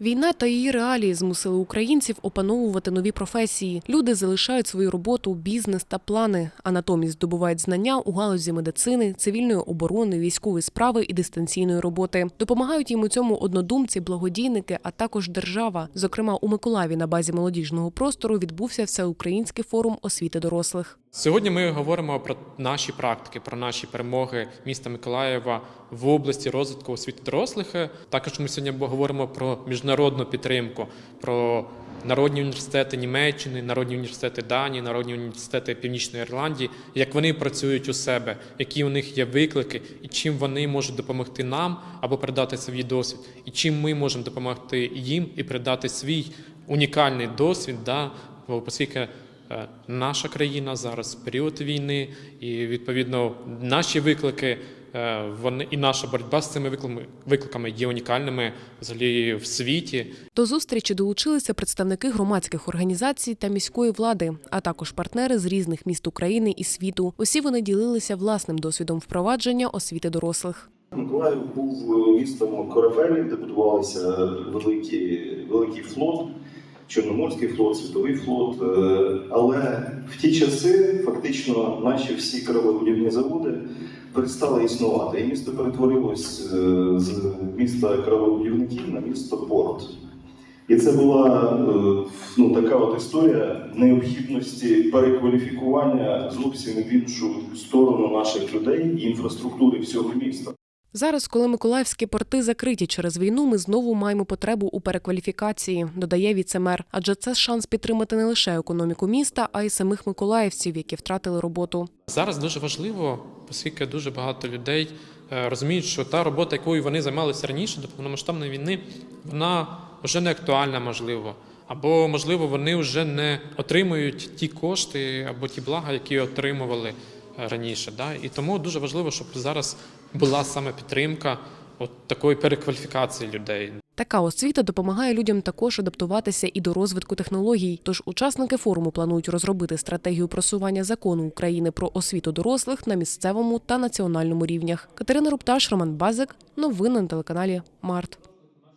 Війна та її реалії змусили українців опановувати нові професії. Люди залишають свою роботу, бізнес та плани, а натомість здобувають знання у галузі медицини, цивільної оборони, військової справи і дистанційної роботи. Допомагають їм у цьому однодумці, благодійники, а також держава. Зокрема, у Миколаєві на базі молодіжного простору відбувся всеукраїнський форум освіти дорослих. Сьогодні ми говоримо про наші практики, про наші перемоги міста Миколаєва в області розвитку освіти дорослих. Також ми сьогодні говоримо про міжнародну підтримку, про народні університети Німеччини, народні університети Данії, народні університети Північної Ірландії, як вони працюють у себе, які у них є виклики, і чим вони можуть допомогти нам або передати свій досвід, і чим ми можемо допомогти їм і передати свій унікальний досвід, да, оскільки Наша країна зараз період війни, і відповідно наші виклики е, вони і наша боротьба з цими викликами, викликами є унікальними взагалі в світі. До зустрічі долучилися представники громадських організацій та міської влади, а також партнери з різних міст України і світу. Усі вони ділилися власним досвідом впровадження освіти дорослих. Миколаїв був містом корабелів, де будувалися великий, великий флот, Чорноморський флот, Світовий флот. Е, Але в ті часи фактично наші всі кораблебудівні заводи перестали існувати. І місто перетворилось е, з міста кораблебудівників на місто порт. І це була е, ну, така от історія необхідності перекваліфікування зовсім в іншу сторону наших людей і інфраструктури всього міста. Зараз, коли миколаївські порти закриті через війну, ми знову маємо потребу у перекваліфікації, додає віцемер. Адже це шанс підтримати не лише економіку міста, а й самих миколаївців, які втратили роботу. Зараз дуже важливо, оскільки дуже багато людей е, розуміють, що та робота, якою вони займалися раніше до повномасштабної війни, вона вже не актуальна, можливо. Або, можливо, вони вже не отримують ті кошти або ті блага, які отримували раніше. Да? І тому дуже важливо, щоб зараз була саме підтримка от такої перекваліфікації людей. Така освіта допомагає людям також адаптуватися і до розвитку технологій. Тож учасники форуму планують розробити стратегію просування закону України про освіту дорослих на місцевому та національному рівнях. Катерина Рупташ, Роман Базик. Новини на телеканалі Март.